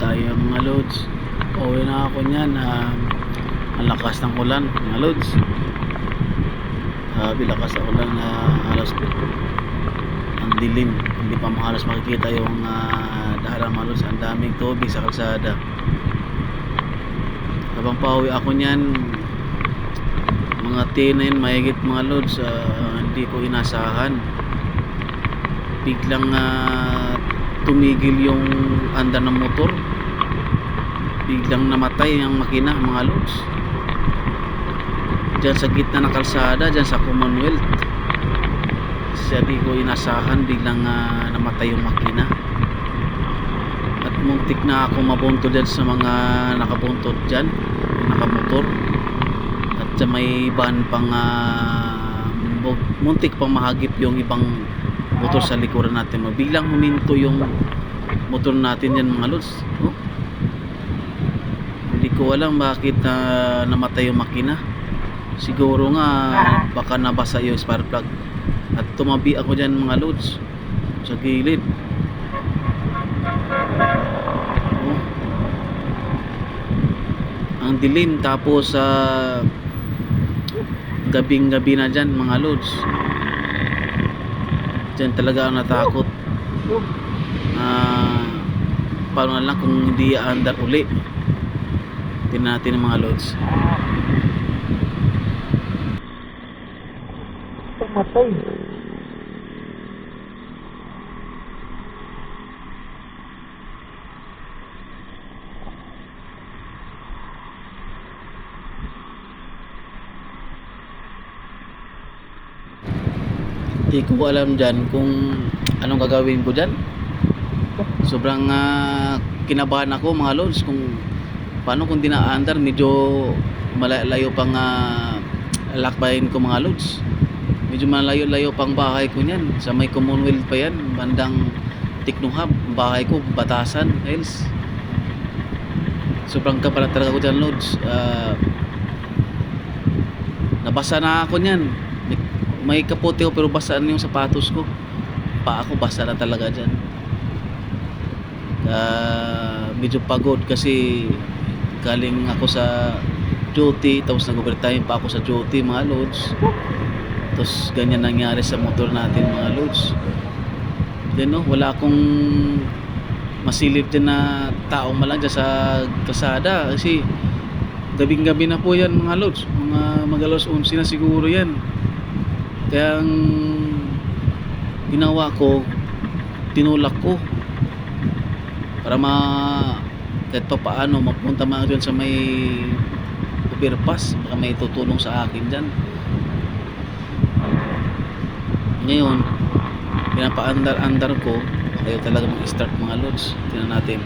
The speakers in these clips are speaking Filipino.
Tayo mga lods. Pauwi na ako niyan. Uh, ang lakas ng ulan mga lods. Sabi lakas ng ulan na halos ang dilim. Hindi pa mahalos makikita yung uh, dahalang mga lods. Ang daming tubig sa kalsada. Habang pauwi ako niyan, mga tinin, mahigit mga lods, ah, hindi ko inasahan. Biglang ah, tumigil yung andar ng motor. Biglang namatay ang makina, mga lods. Diyan sa gitna ng kalsada, diyan sa Commonwealth. Sabi ko inasahan, biglang ah, namatay yung makina. At muntik na ako mabunto dyan sa mga nakabuntot dyan, nakamotor. At may van pang bu- muntik pang mahagip yung ibang motor sa likuran natin. Biglang huminto yung motor natin yan mga lods. Oh. Hindi ko alam bakit na namatay yung makina. Siguro nga baka nabasa yung spark plug. At tumabi ako dyan mga lods sa gilid. Oh. Ang dilim tapos sa gabing gabi na dyan mga lods. Dyan talaga ako natakot. Ah, paano na lang kung hindi aandar uli. Tingnan natin ang mga lods. Pumatay. Hindi ko alam dyan kung anong gagawin ko dyan. Sobrang ah, kinabahan ako mga lods kung paano kung dinaandar medyo malayo pang uh, lakbayin ko mga lods. Medyo malayo-layo pang bahay ko niyan. Sa may Commonwealth pa yan, bandang Tiknohab, bahay ko, Batasan, Hills. Sobrang kapalat talaga ko dyan lods. Ah, nabasa na ako niyan may, kapote ko pero basaan yung sapatos ko. Pa ako basa na talaga dyan. Ah, medyo pagod kasi galing ako sa duty tapos nag-overtime pa ako sa duty mga loads. Tapos ganyan nangyari sa motor natin mga loads. Then no, wala akong masilip dyan na taong malang dyan sa kasada kasi gabing gabi na po yan mga lods mga magalos 11 na siguro yan kaya ang ginawa ko tinulak ko para ma kahit pa paano mapunta man dyan sa may overpass baka may tutulong sa akin dyan ngayon pinapaandar-andar ko ayaw talaga mag-start mga lods tingnan natin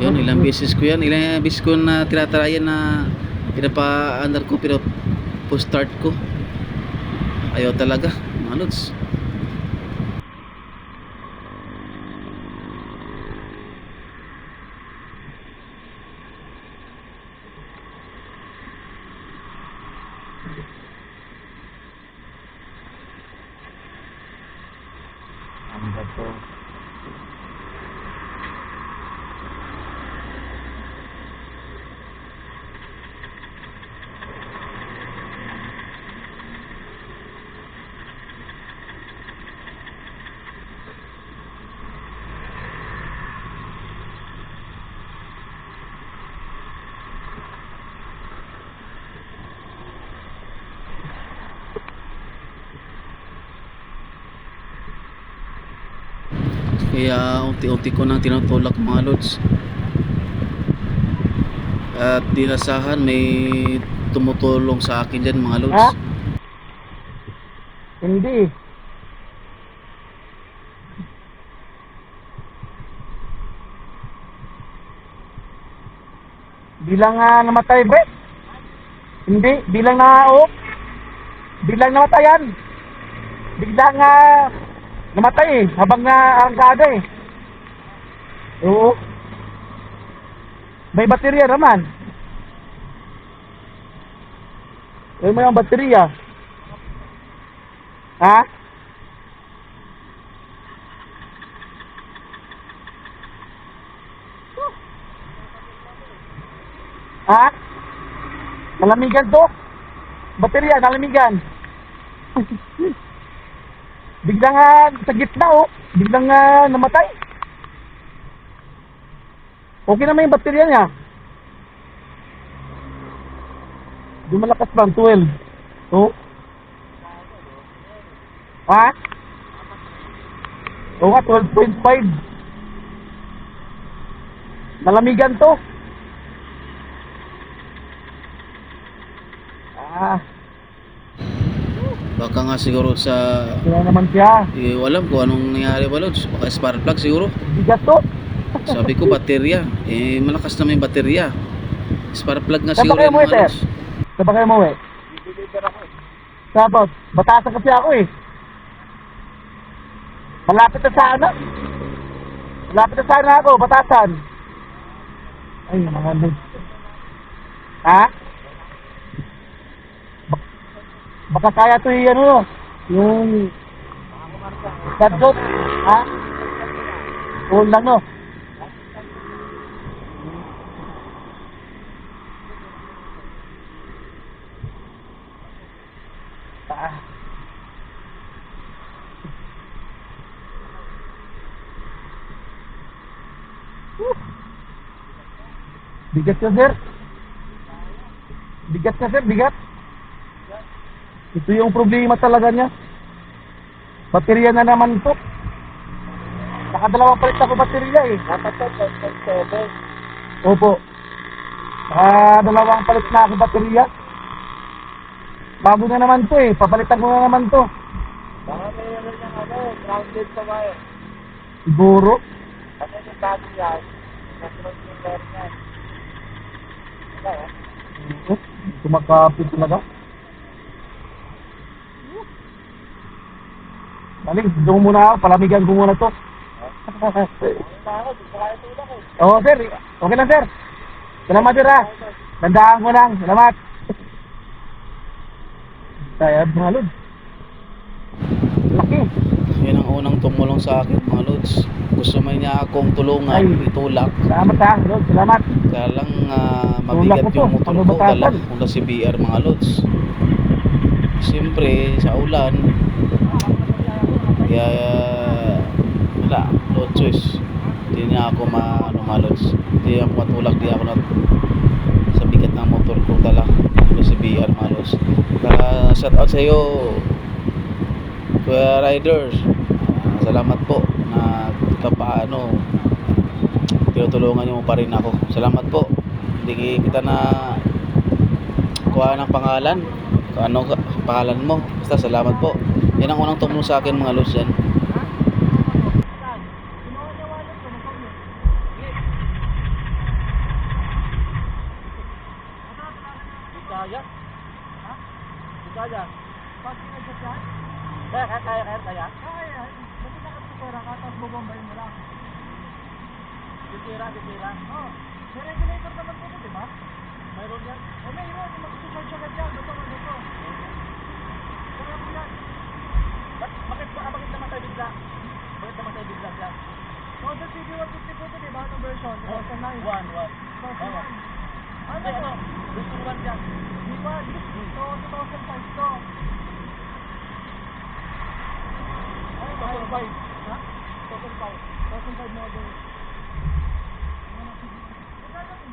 yun, ilang beses ko yan. Ilang beses ko na tinatarayan na pinapa-under ko pero post-start ko. Ayaw talaga, mga lods. Ang bato. Kaya unti-unti ko nang tinutulak mga lods. At dinasahan may tumutulong sa akin dyan mga lods. Hindi. Bilang nga namatay, bre. Hindi, bilang na oh. Bilang namatayan. Bigla nga Namatay eh, habang naarangkada eh. Oo. May baterya naman. Ayun mo yung baterya. Ha? Ha? Nalamigan to? Baterya, nalamigan. Biglang nga sa gitna oh. Biglang nga namatay. Okay naman yung baterya niya. Di malakas ba ang 12? Oh. Ha? Oo nga, 12.5. Nalamigan to. Ah, Nga siguro sa... kaya naman siya. Eh, alam ko anong nangyari ba, Lods. Baka spark plug siguro. Bigat to. Sabi ko, baterya. Eh, malakas naman yung baterya. Spark plug nga siguro yung mo, mga? Lods. Saan ba kayo mo eh? Tapos, batasan kasi ako eh. Malapit na sana. Malapit na sana ako, batasan. Ay, mga. Ha? Baka kaya to yung ano, yung gadgot. Ha? Oo lang no. Ah. Bigat ka, sir. Bigat ka, sir. Bigat. Ito yung problema talaga niya. Baterya na naman to. Nakadalawang palit ako baterya eh. Opo. Nakadalawang palit na ako baterya. Bago na naman to eh. Papalitan ko na naman to. Baka mayroon ng ano, grounded sa wire. Siguro. Kasi yung bago yan, nasunod yung wire niyan. Wala eh. Kumakapit talaga. Dali, doon muna ako. Palamigan ko muna to. Ano. Oo, sir. Okay lang, sir. Salamat, sir, ha. Tandaan ko lang. Salamat. Tayad, mga lod. Laki. Yan ang unang tumulong sa akin, mga Lods. Gusto man niya akong tulungan, Ay. itulak. Salamat, ha. Lod, salamat. Kaya lang ah, mabigat Tulak ko to, yung motor ko, pagbabatasan. dala ko na si BR mga lods. Siyempre, sa ulan, kaya wala, no choice. Hindi niya ako ma, ano, mga lods. Hindi ako matulak, di ako na sa bigat ng motor ko dala ko si BR mga lods. Kaya shout out sa iyo, Kuya Riders. Ah, salamat po na kahit paano tinutulungan niyo pa rin ako. Salamat po. Hindi kita na kuha ng pangalan. Ano pangalan mo. Basta salamat po. Yan ang unang tumulong sa akin mga lods yan. Bisaya? Ha? Na siya siya? Kaya, kaya, kaya, kaya, kaya? Kaya, Ba't nakapupera ka, mo lang? Sisira, sisira? Oo. May regulator naman po di ba? Mayroon yan? O mayroon, magsusod siya ka dyan, ito, ito. Kaya mo yan. Ba't, bakit, ah, bakit naman tayo bigla? Bakit naman tayo bigla dyan? Model CD 150 po ito, di ba? Anong version? 2009? 1, 1. 2009. Ano ano? Gusto mo dyan? Di ba? Ito, 2005 to. Ano, 2005? Ha? 2005. 2005 model. Magkano din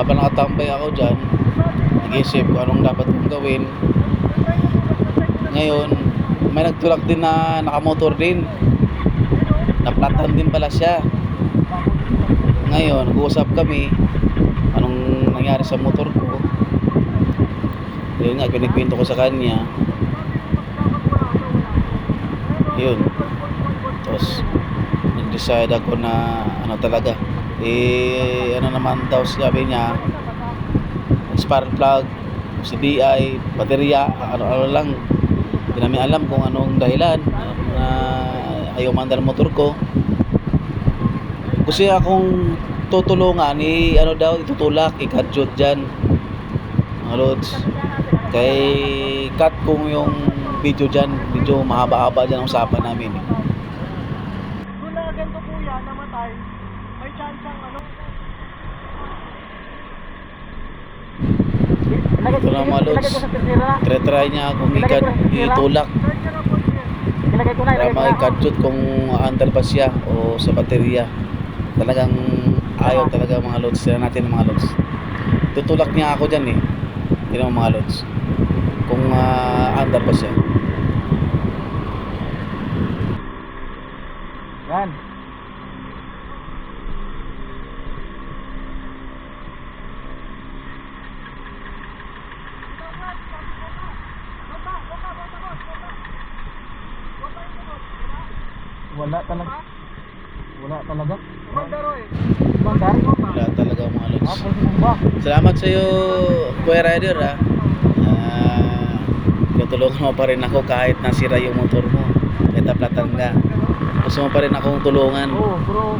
habang nakatambay ako dyan, nag-isip kung anong dapat kong gawin. Ngayon, may nagtulak din na nakamotor din. Naplatan din pala siya. Ngayon, nag-uusap kami anong nangyari sa motor ko. Yun nga, pinagkwento ko sa kanya. Yun. Tapos, nag-decide ako na ano talaga. Eh, ano naman daw sabi niya, spark plug, CDI, baterya, ano-ano lang. Hindi namin alam kung anong dahilan na ayaw mandar motor ko. Kasi akong tutulungan, eh, ano daw, itutulak, ikadyot dyan. Mga lods. Kay cut kong yung video dyan, video mahaba-haba dyan ang usapan namin. Eh. Kung na ganito kuya, namatay, may chance ang ano, Ito na, mga lods. Try-try niya akong itulak para maikadyot kung andar ba siya o sa baterya. Talagang ayaw talaga mga lods. Sila natin mga lods. Tutulak niya ako dyan eh. Yun ang mga lods. Kung uh, ba siya. Yan. Wala talaga. Wala talaga. Mandaro eh. Mandar. Wala talaga mga lods. Salamat sa iyo, Kuya Rider ah. Ah, tutulungan mo pa rin ako kahit nasira yung motor mo. Kahit naplatan ka. Gusto mo pa rin akong tulungan.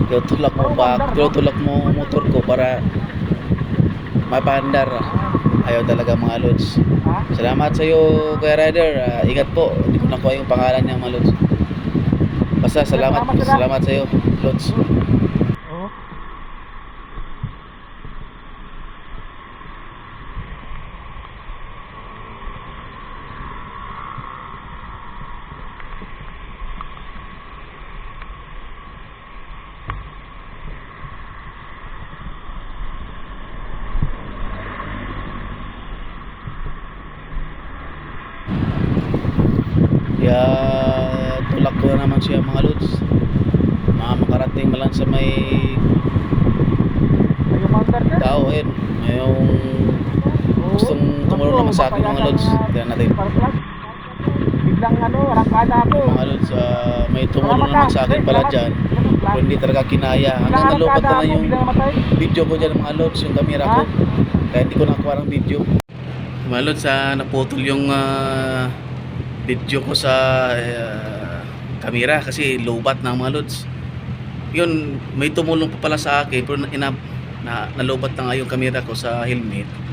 Tutulak mo pa, tutulak mo motor ko para mapandar. Ayaw talaga mga lods. Ha? Salamat sa iyo, Kuya Rider. Ah, ingat po. Hindi ko nakuha yung pangalan niya mga lods. Basta salamat, salamat sa iyo, lods. Oo. Kaya tulak ko na naman siya mga lods. Mga makarating mo lang sa may May mandar ka? tao ayun. Ngayong Oo. gustong tumulong naman sa akin mga lods. Tignan natin. Biglang ano, rangkada ako. Mga lods, ah, may tumulong naman sa akin pala dyan. Pero hindi talaga kinaya. Hanggang nalupat na yung video ko dyan mga lods, yung camera ko. Kaya hindi ko nakuha ng video. Mga lods, ah, naputol yung ah, video ko sa ah, camera kasi lowbat ng mga lods. Yun, may tumulong pa pala sa akin pero na, na, nalubat na nga yung camera ko sa helmet.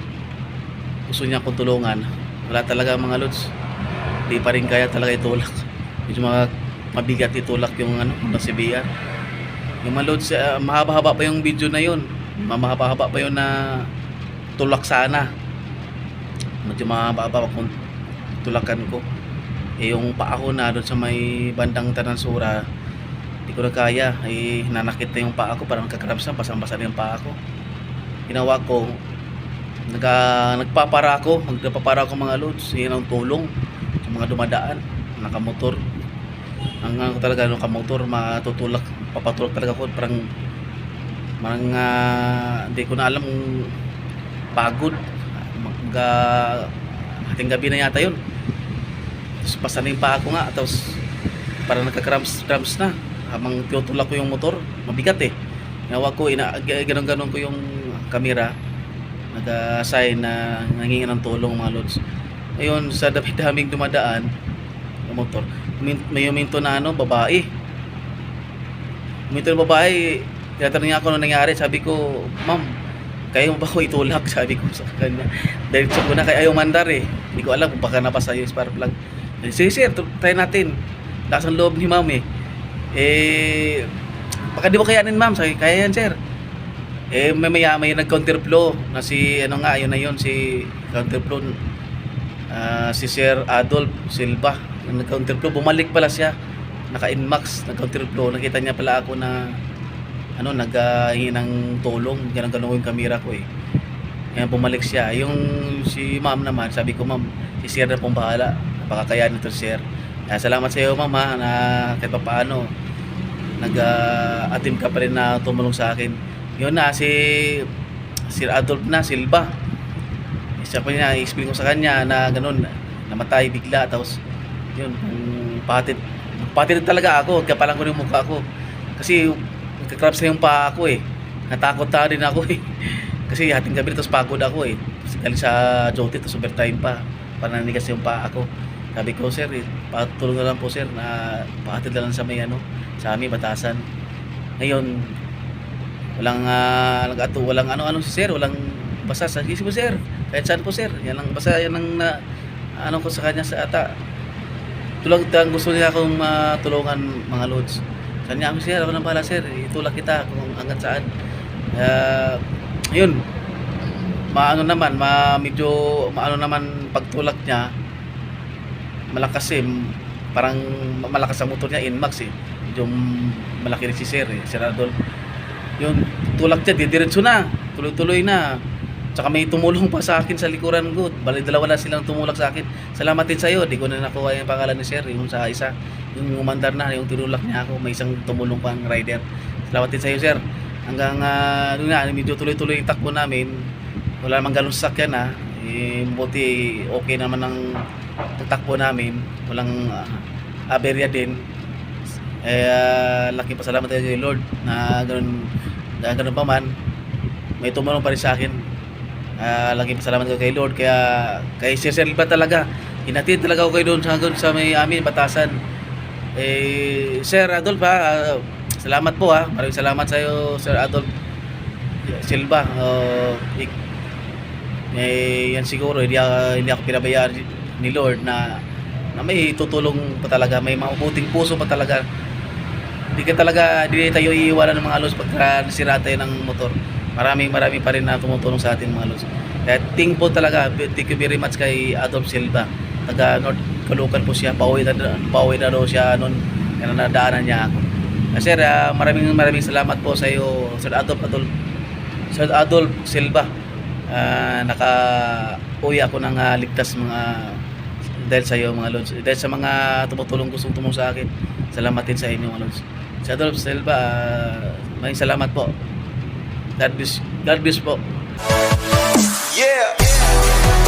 Gusto niya akong tulungan. Wala talaga mga lods. Hindi pa rin kaya talaga itulak. Medyo mga mabigat itulak yung ano, CBR. Yung mga loads, ah, mahaba-haba pa yung video na yun. Mahaba-haba pa yun na tulak sana. Medyo mahaba-haba kung tulakan ko. Eh, yung paa ko na doon sa may bandang Tanansura, hindi ko na kaya. Eh, nanakit na yung paa ko, parang nagkakrabs na, basang-basa na yung paa ko. Ginawa ko, naga, nagpapara ako, nagpapara ako mga loads. Yan ang tulong sa mga dumadaan, nakamotor. Ang ano talaga, nakamotor, matutulak, papatulak talaga ako, parang parang ah, hindi ko na alam pagod. Mag, hating gabi na yata yun. Tapos pasanin pa ako nga, tapos parang nagka-cramps cramps na. Habang tinutulak ko yung motor, mabigat eh. Ginawa ko, ina, ganon-ganon ko yung camera. Nag-assign na nangingi ng tulong mga lods. Ngayon, sa dami-daming dumadaan, ng motor, may huminto na ano, babae. Huminto na babae, tinatanong niya ako ano nangyari. Sabi ko, ma'am, kaya mo ba ako itulak? Sabi ko sa kanya. Diretso ko na kaya ayaw mandar eh. Hindi ko alam kung baka napasa yung spark plug. Sige sir, try natin. Lakas ang loob ni ma'am eh. Eh, baka di mo kayanin ma'am. Sabi, kaya yan sir. Eh, may maya may nag-counterflow na si, ano nga, yun na yun, si counterflow. Ah, si Sir Adolf Silva. Yung nag-counterflow, bumalik pala siya. Naka-inmax, nag-counterflow. Nakita niya pala ako na ano, naghingi ng tulong. Ganun yung camera ko eh. Kaya bumalik siya. Yung si ma'am naman, sabi ko ma'am, si Sir na pong bahala. Baka kaya nito si Sir. Kaya salamat sa iyo mama na kahit pa paano nag-atim ka pa rin na tumulong sa akin. Yun na, si Sir Adolf na, Silva. Isa pa niya, i-explain ko sa kanya na ganun, namatay bigla. Tapos, yun, kung patid, patid talaga ako, kapalang ko yung mukha ko. Kasi, nagkakrabs na yung paa ko eh. Natakot na din ako eh. Kasi hating gabi tapos pagod ako eh. Kasi galing sa duty, tapos overtime pa. Pananigas yung paa ko. Sabi ko, sir, eh, patulong na lang po sir na pahatid na lang sa may ano, sa amin, batasan. Ngayon, walang uh, nag-ato, walang ano-ano si sir, walang basa sa isip mo sir. Kahit saan po sir, yan lang basta yan ang na, ano ko sa kanya sa ata. Tulog ang gusto niya akong matulungan mga lods. Sabi niya, sir, ako nang bahala sir, itulak kita kung hanggang saan. Kaya, yun, maano naman, ma, medyo maano naman pagtulak niya, malakas eh, parang malakas ang motor niya, Inmax eh. Medyo malaki rin si Sir eh, Sir Adol. Yun, tulak niya, didiretso na, tuloy-tuloy na. Tsaka may tumulong pa sa akin sa likuran ko. Bali, dalawa na silang tumulak sa akin. Salamat din sa iyo. Di ko na nakuha yung pangalan ni Sir. Yung sa isa, yung umandar na, yung tinulak niya ako. May isang tumulong pang rider. Salamat din sa iyo, Sir. Hanggang, uh, nga, medyo tuloy-tuloy yung takbo namin. Wala namang ganun sasakyan ha. Eh, buti okay naman ang takbo namin. Walang uh, aberya din. Eh, uh, laki pasalamat tayo kay Lord na ganun, na ganun pa man. May tumulong pa rin sa akin. Uh, lagi pasalamat ko kay Lord. Kaya kay Sir Selva talaga. Hinatid talaga ako kayo doon sa, sa may amin, batasan. Eh, Sir Adolf ha, ah, salamat po ha. Maraming salamat sa iyo, Sir Adolf Silva. Uh, ik- eh, yan siguro, hindi, ako- hindi ako pinabayaan ni Lord na na may tutulong pa talaga, may mabuting puso pa talaga. Hindi ka talaga, hindi tayo iiwanan ng mga los pagka nasira tayo ng motor. Maraming maraming pa rin na tumutulong sa atin mga los. Kaya thankful talaga, thank you very much kay Adolf Silva. Taga North Caloocan po siya, pauwi na, pauwi na daw siya noon, kaya nadaanan niya ako. Uh, sir, ah, maraming maraming salamat po sa iyo, Sir Adolf, Adolf, Sir Adolf Silva. Ah, naka uwi ako ng ah, ligtas mga dahil sa iyo mga lods. Dahil sa mga tumutulong gustong tumulong sa akin. Salamat din sa inyo mga lods. Sa Adolf Silva, ah, maraming salamat po. God bless, God bless po. Yeah.